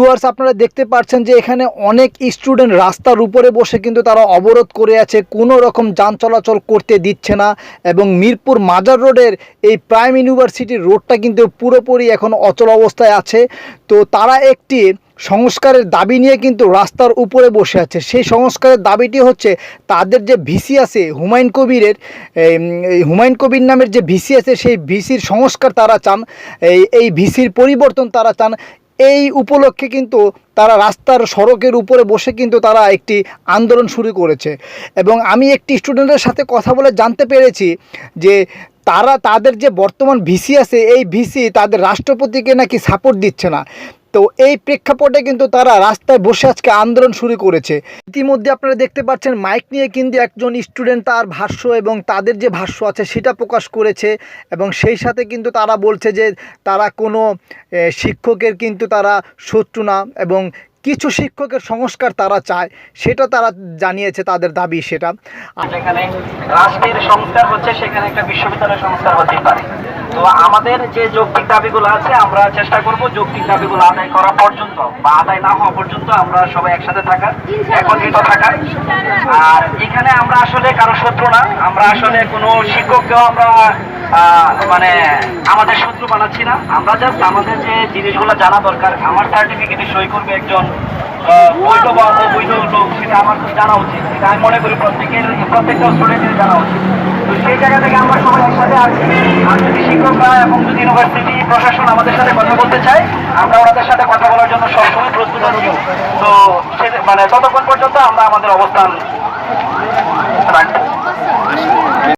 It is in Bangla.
ভিউয়ার্স আপনারা দেখতে পাচ্ছেন যে এখানে অনেক স্টুডেন্ট রাস্তার উপরে বসে কিন্তু তারা অবরোধ করে আছে, কোনো রকম যান চলাচল করতে দিচ্ছে না এবং মিরপুর মাজার রোডের এই প্রাইম ইউনিভার্সিটির রোডটা কিন্তু পুরোপুরি এখন অচল অবস্থায় আছে। তো তারা একটি সংস্কারের দাবি নিয়ে কিন্তু রাস্তার উপরে বসে আছে। সেই সংস্কারের দাবিটি হচ্ছে তাদের যে ভিসি আছে, হুমায়ুন কবিরের হুমায়ুন কবির নামের যে ভিসি আছে, সেই ভিসির সংস্কার তারা চান। এই ভিসির পরিবর্তন তারা চান। এই উপলক্ষে কিন্তু তারা রাস্তার সড়কের উপরে বসে কিন্তু তারা একটি আন্দোলন শুরু করেছে। এবং আমি একটি স্টুডেন্টের সাথে কথা বলে জানতে পেরেছি যে তারা, তাদের যে বর্তমান ভিসি আছে, এই ভিসি তাদের রাষ্ট্রপতিকে নাকি সাপোর্ট দিচ্ছে না। তো এই প্রেক্ষাপটে কিন্তু তারা রাস্তায় বসে আজকে আন্দোলন শুরু করেছে। ইতিমধ্যে আপনারা দেখতে পাচ্ছেন, মাইক নিয়ে কিন্তু একজন স্টুডেন্ট তার ভাষ্য এবং তাদের যে ভাষ্য আছে সেটা প্রকাশ করেছে এবং সেই সাথে কিন্তু তারা বলছে যে তারা কোনো শিক্ষকের কিন্তু তারা শত্রু না এবং কিছু শিক্ষকের সংস্কার তারা চায়, সেটা তারা জানিয়েছে, তাদের দাবি সেটা। যেখানে রাষ্ট্রের সংস্কার হচ্ছে, সেখানে একটা বিশ্ববিদ্যালয়ের সংস্কার হতেই পারে। তো আমাদের যে যৌক্তিক দাবিগুলো আছে, আমরা চেষ্টা করব যৌক্তিক দাবিগুলো আদায় করা পর্যন্ত বা আদায় না হওয়া পর্যন্ত আমরা সবাই একসাথে থাকার একত্রিত থাকার। আর এখানে আমরা আসলে কারও শত্রু না, আমরা আসলে কোনো শিক্ষককেও আমরা মানে আমাদের শত্রু বানাচ্ছি না। আমরা জাস্ট আমাদের যে জিনিসগুলো জানা দরকার, আমার সার্টিফিকেটে সই করবে একজন বৈধ বা অবৈধ লোক সেটা আমার জানা উচিত। সেটা আমি মনে করি প্রত্যেকের প্রত্যেকটা স্টুডেন্টের জানা উচিত। তো সেই জায়গা থেকে আমরা সবাই একসাথে আছি আর যদি শিক্ষকরা এবং যদি ইউনিভার্সিটি প্রশাসন আমাদের সাথে কথা বলতে চায়, আমরা ওনাদের সাথে কথা বলার জন্য সবসময় প্রস্তুত আছি তো সে মানে ততক্ষণ পর্যন্ত আমরা আমাদের অবস্থান